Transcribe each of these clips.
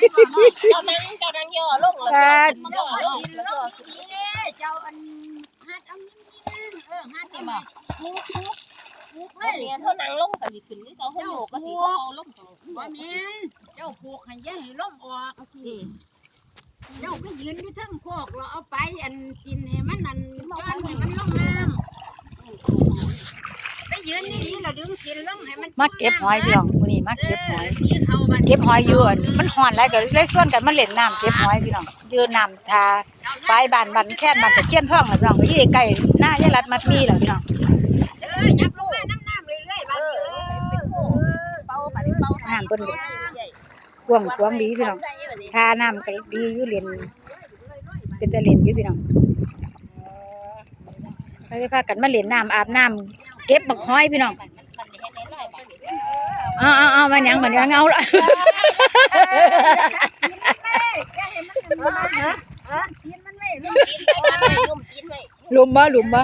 เจ้านั่งเจ้านั่งย่อลงแล้วอ่าย่อลงกินลงนี่เจ้าอันฮัดอานิ่มๆเออฮัดเอามาคุกคุกคุกเลเฮ้ยยเท่านั่งลงก็สิขึ้นนี่เขาเขาโยกก็สิเขาลงจังบ่แม่นเจ้าผูกให้ย่าให้ลมออกเจ้าก็ยืนอยู่ทั้งโคกเราเอาไปอันกินให้มันอันย้อนให้มันลงน้ำไปยืนนี่ๆเราดึงกินลงให้ มันมาเก็บหอยพี่น้องมื้อนี้มาเอเก็บหออยนี่เขาบัดเก็บหอยอยู่อั่นมันฮ้อนหลายก็เลยชวนกันมาเล่นน้ำเก็บหอยพี่น้องอยู่น้ำทาปลายบ้านบ้านแค่นบ้านตะเคียนทองล่ะพี่น้องอยู่ใกล้ๆหน้ายายรัดมัดมีล่ะพี่น้องเออยับลงมาน้ำน้ำเรื่อยๆบัดนี้เออเป็นโค้เป่าปะเป่าน้ำเพิ่นกวางกวางดีพี่น้องทาน้ำก็ดีอยู่เล่นเป็นตะเล่นอยู่พี่น้องไปพากันมาเล่นน้ำอาบน้ำ เก็บบักหอยพี่น้องเอาเอาเอามาหยังมาหยังเอาละกินมันไม่ลงกินไปกันไปยุ่มกินไปหลุมบ่หลุมบ่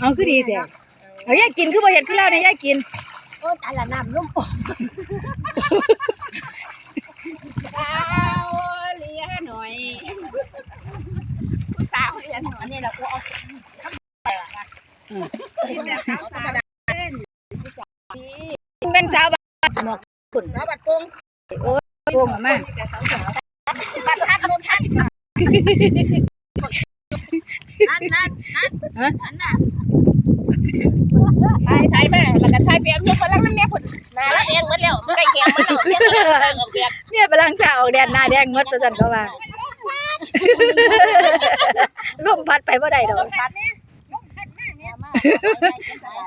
เอาคือดีแท้เอายายกินคือบ่เห็นคือแล้วเนี่ยยายกินโอ้ตายละน้ำนุ่มเอาเลียหน่อยผู้สาวเลียหน่อยอันนี้เราเอา เป็นสาวบ้านหมอกแล้วบัดกงโอ้ยกงมากบัดทัดลงทัดนั่นนั่นนั่นนั่นน่ะทายทายแม่แล้วก็ทายเปียกเมียกพลังน้ำแม่ผุดนาละเองหมดแล้วมันใกล้เคียงหมดแล้วเพียงแต่ออกแบบเนี่ยพลังสาวออกแดนหน้าแดงหมดประสันก็ว่าลมพัดไปบ่ได้ดอก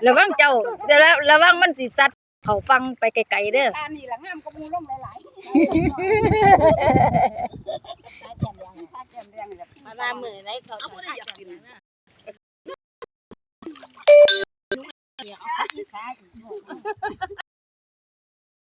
ระวังเจ้าเดี๋ยวระวังมันสิซัดเขาฟังไปไกลๆเด้ออันนี้ละงามก็มูลงหลายมาลามือไหนก็เอาได้อยากกิน